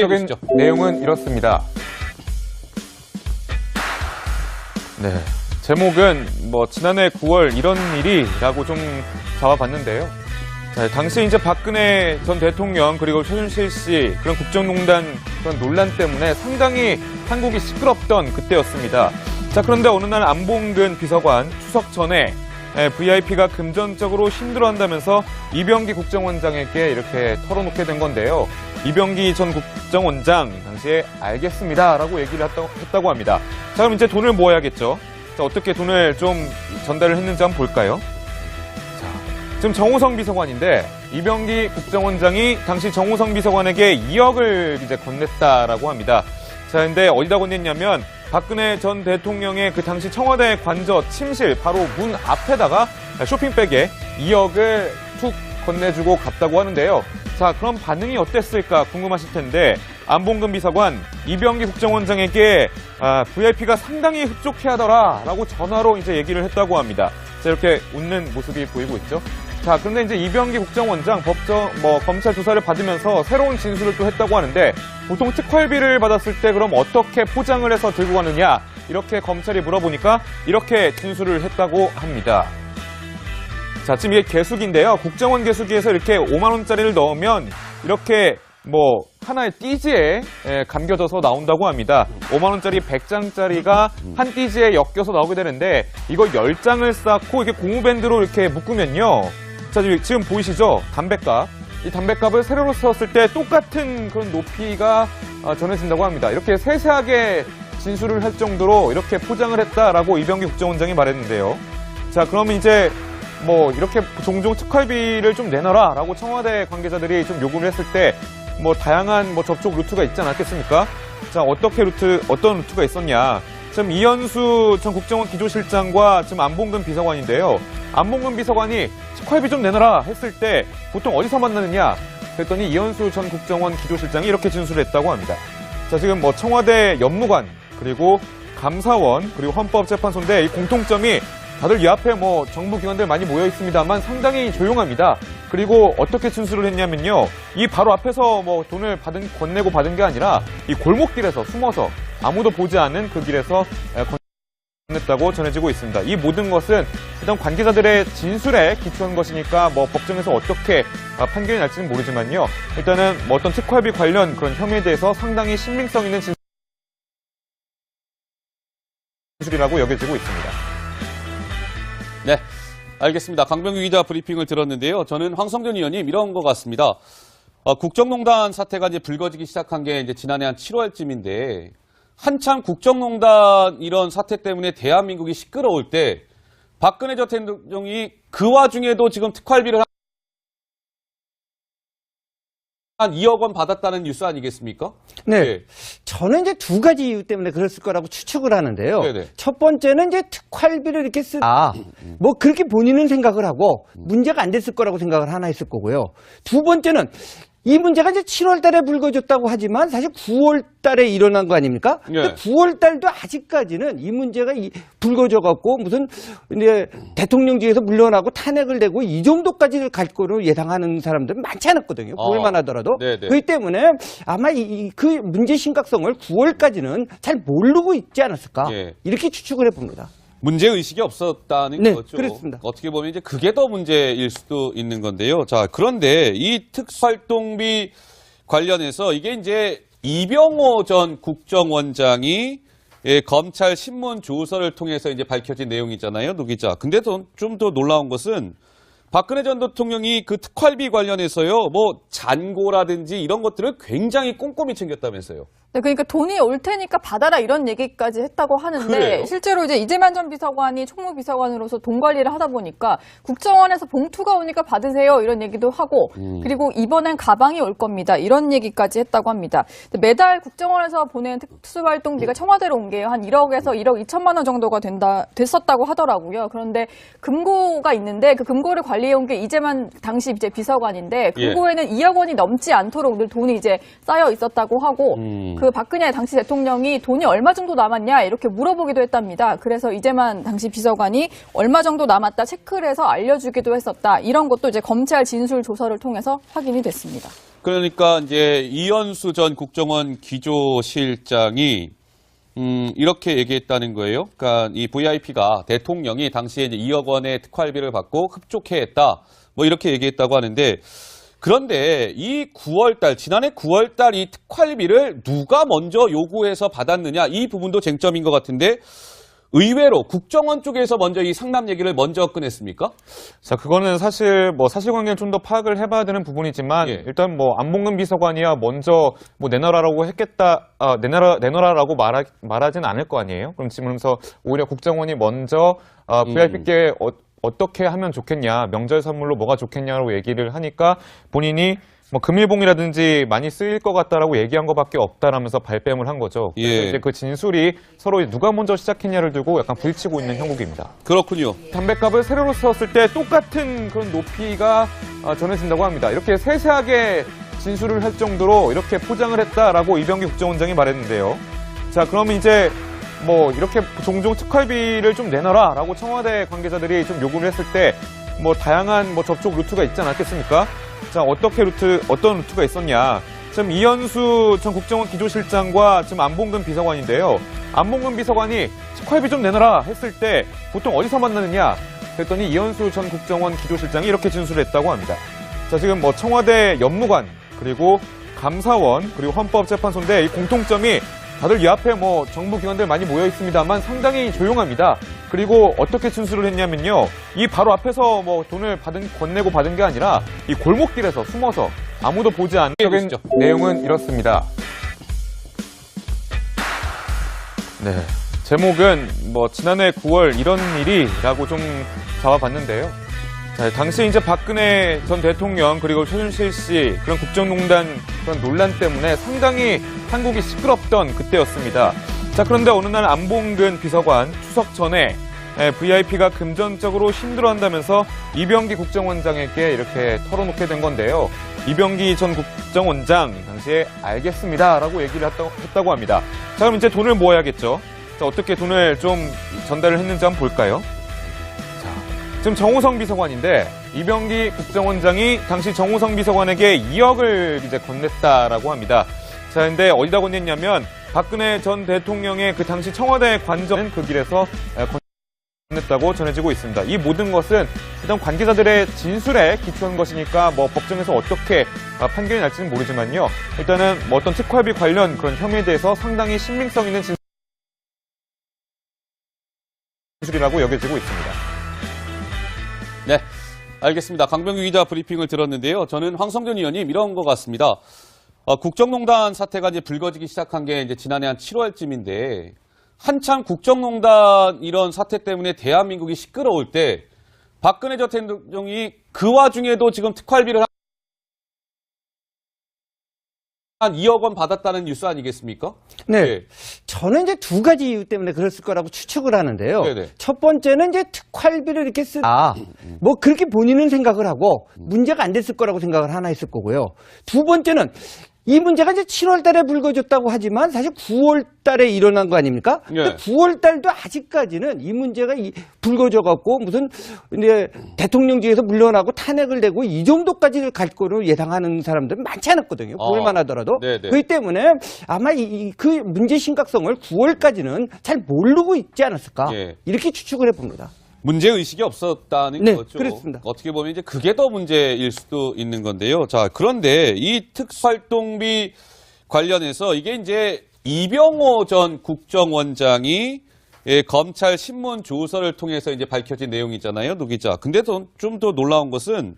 적인. 내용은 이렇습니다. 네. 제목은 뭐 지난해 9월 이런 일이라고 좀 잡아봤는데요. 자, 당시 이제 박근혜 전 대통령 그리고 최순실 씨 그런 국정농단 그런 논란 때문에 상당히 한국이 시끄럽던 그때였습니다. 자, 그런데 어느 날 안봉근 비서관 추석 전에 VIP가 금전적으로 힘들어한다면서 이병기 국정원장에게 이렇게 털어놓게 된 건데요. 이병기 전 국정원장 당시에 알겠습니다라고 얘기를 했다고, 했다고 합니다. 자, 그럼 이제 돈을 모아야겠죠. 자, 어떻게 돈을 좀 전달을 했는지 한번 볼까요? 자, 지금 정호성 비서관인데 이병기 국정원장이 당시 정호성 비서관에게 2억을 이제 건넸다라고 합니다. 자, 근데 어디다 건넸냐면 박근혜 전 대통령의 그 당시 청와대 관저 침실 바로 문 앞에다가 쇼핑백에 2억을 툭 건네주고 갔다고 하는데요. 자, 그럼 반응이 어땠을까 궁금하실 텐데 안봉근 비서관 이병기 국정원장에게 아, VIP가 상당히 흡족해하더라라고 전화로 이제 얘기를 했다고 합니다. 자, 이렇게 웃는 모습이 보이고 있죠. 자, 그런데 이제 이병기 국정원장 법정 뭐 검찰 조사를 받으면서 새로운 진술을 또 했다고 하는데 보통 특활비를 받았을 때 그럼 어떻게 포장을 해서 들고 가느냐 이렇게 검찰이 물어보니까 이렇게 진술을 했다고 합니다. 자, 지금 이게 개수기인데요. 국정원 개수기에서 이렇게 5만 원짜리를 넣으면 이렇게 뭐 하나의 띠지에 예, 감겨져서 나온다고 합니다. 5만 원짜리 100장짜리가 한 띠지에 엮여서 나오게 되는데 이거 10장을 쌓고 이렇게 고무밴드로 이렇게 묶으면요. 자, 지금- 보이시죠? 담배값. 이 담배값을 세로로 썼을 때 똑같은 그런 높이가 어, 전해진다고 합니다. 이렇게 세세하게 진술을 할 정도로 이렇게 포장을 했다라고 이병기 국정원장이 말했는데요. 자, 그러면 이제 뭐 이렇게 종종 특활비를 좀 내놔라라고 청와대 관계자들이 좀 요구를 했을 때 뭐 다양한 뭐 접촉 루트가 있지 않았겠습니까? 자, 어떻게 루트 어떤 루트가 있었냐? 지금 이현수 전 국정원 기조실장과 지금 안봉근 비서관인데요. 안봉근 비서관이 특활비 좀 내놔라 했을 때 보통 어디서 만나느냐? 그랬더니 이현수 전 국정원 기조실장이 이렇게 진술했다고 합니다. 자, 지금 뭐 청와대 연무관, 그리고 감사원, 그리고 헌법재판소인데 이 공통점이 다들 이 앞에 뭐 정부 기관들 많이 모여 있습니다만 상당히 조용합니다. 그리고 어떻게 진술을 했냐면요. 이 바로 앞에서 뭐 돈을 받은, 건네고 받은 게 아니라 이 골목길에서 숨어서 아무도 보지 않은 그 길에서 에, 건넸다고 전해지고 있습니다. 이 모든 것은 일단 관계자들의 진술에 기초한 것이니까 뭐 법정에서 어떻게 아, 판결이 날지는 모르지만요. 일단은 뭐 어떤 특활비 관련 그런 혐의에 대해서 상당히 신빙성 있는 진술이라고 여겨지고 있습니다. 네. 알겠습니다. 강병규 기자 브리핑을 들었는데요. 저는 황성균 의원님 이런 것 같습니다. 어, 국정농단 사태가 이제 불거지기 시작한 게 이제 지난해 한 7월쯤인데 한참 국정농단 이런 사태 때문에 대한민국이 시끄러울 때 박근혜 전 대통령이 그 와중에도 지금 특활비를 한 2억 원 받았다는 뉴스 아니겠습니까? 네. 예. 저는 이제 두 가지 이유 때문에 그랬을 거라고 추측을 하는데요. 네네. 첫 번째는 이제 특활비를 이렇게 쓰, 아, 뭐 그렇게 본인은 생각을 하고 문제가 안 됐을 거라고 생각을 하나 했을 거고요. 두 번째는 이 문제가 이제 7월 달에 불거졌다고 하지만 사실 9월 달에 일어난 거 아닙니까? 예. 근데 9월 달도 아직까지는 이 문제가 이- 불거져 갖고 무슨 이제 대통령직에서 물러나고 탄핵을 내고 이 정도까지 갈 거로 예상하는 사람들은 많지 않았거든요. 어. 9월만 하더라도. 네네. 그렇기 때문에 아마 이- 이, 그 문제 심각성을 9월까지는 잘 모르고 있지 않았을까. 예. 이렇게 추측을 해 봅니다. 문제 의식이 없었다는 네, 거죠. 그렇습니다. 어떻게 보면 이제 그게 더 문제일 수도 있는 건데요. 자, 그런데 이 특활동비 관련해서 이게 이제 이병호 전 국정원장이 예, 검찰 신문 조서를 통해서 이제 밝혀진 내용이잖아요, 노 기자. 근데 좀 더 놀라운 것은 박근혜 전 대통령이 그 특활비 관련해서요, 뭐 잔고라든지 이런 것들을 굉장히 꼼꼼히 챙겼다면서요. 네, 그러니까 돈이 올 테니까 받아라 이런 얘기까지 했다고 하는데 그래요? 실제로 이제 이재만 전 비서관이 총무비서관으로서 돈 관리를 하다 보니까 국정원에서 봉투가 오니까 받으세요 이런 얘기도 하고 음. 그리고 이번엔 가방이 올 겁니다 이런 얘기까지 했다고 합니다. 매달 국정원에서 보낸 특수활동비가 청와대로 온 게 한 1억에서 1억 2천만 원 정도가 된다 됐었다고 하더라고요. 그런데 금고가 있는데 그 금고를 관리해 온 게 이재만 당시 이제 비서관인데 예. 금고에는 2억 원이 넘지 않도록 늘 돈이 이제 쌓여 있었다고 하고 음. 그 박근혜 당시 대통령이 돈이 얼마 정도 남았냐 이렇게 물어보기도 했답니다. 그래서 이재만 당시 비서관이 얼마 정도 남았다 체크를 해서 알려주기도 했었다. 이런 것도 이제 검찰 진술 조서를 통해서 확인이 됐습니다. 그러니까 이제 이현수 전 국정원 기조실장이 음, 이렇게 얘기했다는 거예요. 그러니까 이 VIP가 대통령이 당시에 이제 2억 원의 특활비를 받고 흡족해 했다. 뭐 이렇게 얘기했다고 하는데 그런데 이 9월 달, 지난해 9월 달 이 특활비를 누가 먼저 요구해서 받았느냐 이 부분도 쟁점인 것 같은데 의외로 국정원 쪽에서 먼저 이 상납 얘기를 먼저 꺼냈습니까? 자, 그거는 사실 뭐 사실관계를 좀 더 파악을 해봐야 되는 부분이지만 예. 일단 뭐 안봉근 비서관이야 먼저 뭐 내놔라라고 했겠다, 아, 내놔라 내놔라라고 말하 말하진 않을 거 아니에요. 그럼 지금 그러면서 오히려 국정원이 먼저 아, VIP께 어, 어떻게 하면 좋겠냐, 명절 선물로 뭐가 좋겠냐고 얘기를 하니까 본인이 뭐 금일봉이라든지 많이 쓰일 것 같다라고 얘기한 것밖에 없다라면서 발뺌을 한 거죠. 그래서 예. 이제 그 진술이 서로 누가 먼저 시작했냐를 두고 약간 부딪히고 있는 형국입니다. 그렇군요. 담배값을 세로로 썼을 때 똑같은 그런 높이가 어, 전해진다고 합니다. 이렇게 세세하게 진술을 할 정도로 이렇게 포장을 했다라고 이병기 국정원장이 말했는데요. 자, 그러면 이제 뭐 이렇게 종종 특활비를 좀 내놔라라고 청와대 관계자들이 좀 요구를 했을 때 뭐 다양한 뭐 접촉 루트가 있지 않았겠습니까? 자, 어떻게 루트 어떤 루트가 있었냐? 지금 이현수 전 국정원 기조실장과 지금 안봉근 비서관인데요. 안봉근 비서관이 특활비 좀 내놔라 했을 때 보통 어디서 만나느냐? 그랬더니 이현수 전 국정원 기조실장이 이렇게 진술을 했다고 합니다. 자, 지금 뭐 청와대 연무관, 그리고 감사원, 그리고 헌법재판소인데 이 공통점이 다들 이 앞에 뭐 정부 기관들 많이 모여 있습니다만 상당히 조용합니다. 그리고 어떻게 진술을 했냐면요. 이 바로 앞에서 뭐 돈을 받은, 건네고 받은 게 아니라 이 골목길에서 숨어서 아무도 보지 않는. 내용은 이렇습니다. 네. 제목은 뭐 지난해 9월 이런 일이라고 좀 잡아봤는데요. 자, 당시 이제 박근혜 전 대통령 그리고 최순실 씨 그런 국정농단 그런 논란 때문에 상당히 한국이 시끄럽던 그때였습니다. 자, 그런데 어느 날 안봉근 비서관 추석 전에 VIP가 금전적으로 힘들어한다면서 이병기 국정원장에게 이렇게 털어놓게 된 건데요. 이병기 전 국정원장 당시에 알겠습니다라고 얘기를 했다고 합니다. 자, 그럼 이제 돈을 모아야겠죠. 자, 어떻게 돈을 좀 전달을 했는지 한번 볼까요? 자, 지금 정우성 비서관인데 이병기 국정원장이 당시 정우성 비서관에게 2억을 이제 건넸다라고 합니다. 자, 근데 어디다 건넸냐면 박근혜 전 대통령의 그 당시 청와대 관저는 그 길에서 에, 건넸다고 전해지고 있습니다. 이 모든 것은 일단 관계자들의 진술에 기초한 것이니까 뭐 법정에서 어떻게 아, 판결이 날지는 모르지만요. 일단은 뭐 어떤 특활비 관련 그런 혐의에 대해서 상당히 신빙성 있는 진술이라고 여겨지고 있습니다. 네. 알겠습니다. 강병규 기자 브리핑을 들었는데요. 저는 황성준 의원님 이런 것 같습니다. 어, 국정농단 사태가 이제 불거지기 시작한 게 이제 지난해 한 7월쯤인데 한참 국정농단 이런 사태 때문에 대한민국이 시끄러울 때 박근혜 전 대통령이 그 와중에도 지금 특활비를 한 2억 원 받았다는 뉴스 아니겠습니까? 네. 예. 저는 이제 두 가지 이유 때문에 그랬을 거라고 추측을 하는데요. 네네. 첫 번째는 이제 특활비를 이렇게 쓰, 아, 뭐 그렇게 본인은 생각을 하고 문제가 안 됐을 거라고 생각을 하나 했을 거고요. 두 번째는 이 문제가 이제 7월 달에 불거졌다고 하지만 사실 9월 달에 일어난 거 아닙니까? 예. 근데 9월 달도 아직까지는 이 문제가 이- 불거져 갖고 무슨 이제 대통령직에서 물러나고 탄핵을 내고 이 정도까지 갈 거로 예상하는 사람들은 많지 않았거든요. 어. 9월만 하더라도. 네네. 그렇기 때문에 아마 이, 이- 그 문제 심각성을 9월까지는 잘 모르고 있지 않았을까? 예. 이렇게 추측을 해 봅니다. 문제 의식이 없었다는 네, 거죠. 그렇습니다. 어떻게 보면 이제 그게 더 문제일 수도 있는 건데요. 자, 그런데 이 특활동비 관련해서 이게 이제 이병호 전 국정원장이 예, 검찰 신문 조서를 통해서 이제 밝혀진 내용이잖아요, 노 기자. 근데 좀 더 놀라운 것은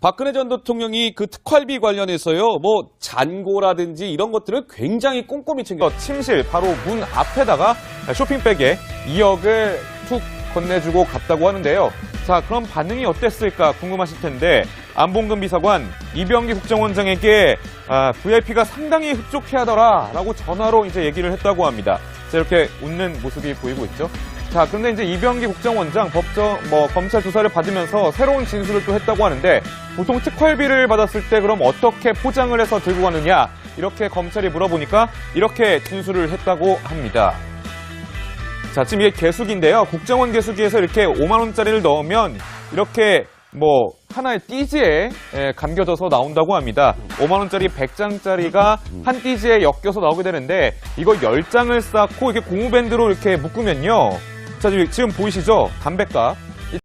박근혜 전 대통령이 그 특활비 관련해서요, 뭐 잔고라든지 이런 것들을 굉장히 꼼꼼히 챙겨. 어, 침실 바로 문 앞에다가 쇼핑백에 2억을 툭 건네주고 갔다고 하는데요. 자, 그럼 반응이 어땠을까 궁금하실 텐데 안봉근 비서관 이병기 국정원장에게 아, VIP가 상당히 흡족해하더라라고 전화로 이제 얘기를 했다고 합니다. 자, 이렇게 웃는 모습이 보이고 있죠. 자, 그런데 이제 이병기 국정원장 법정 뭐 검찰 조사를 받으면서 새로운 진술을 또 했다고 하는데 보통 특활비를 받았을 때 그럼 어떻게 포장을 해서 들고 가느냐 이렇게 검찰이 물어보니까 이렇게 진술을 했다고 합니다. 자, 지금 이게 개수기인데요. 국정원 개수기에서 이렇게 5만 원짜리를 넣으면 이렇게 뭐 하나의 띠지에 예, 감겨져서 나온다고 합니다. 5만원짜리 100장짜리가 한 띠지에 엮여서 나오게 되는데 이거 10장을 쌓고 이렇게 고무밴드로 이렇게 묶으면요. 자, 지금- 보이시죠? 담배값.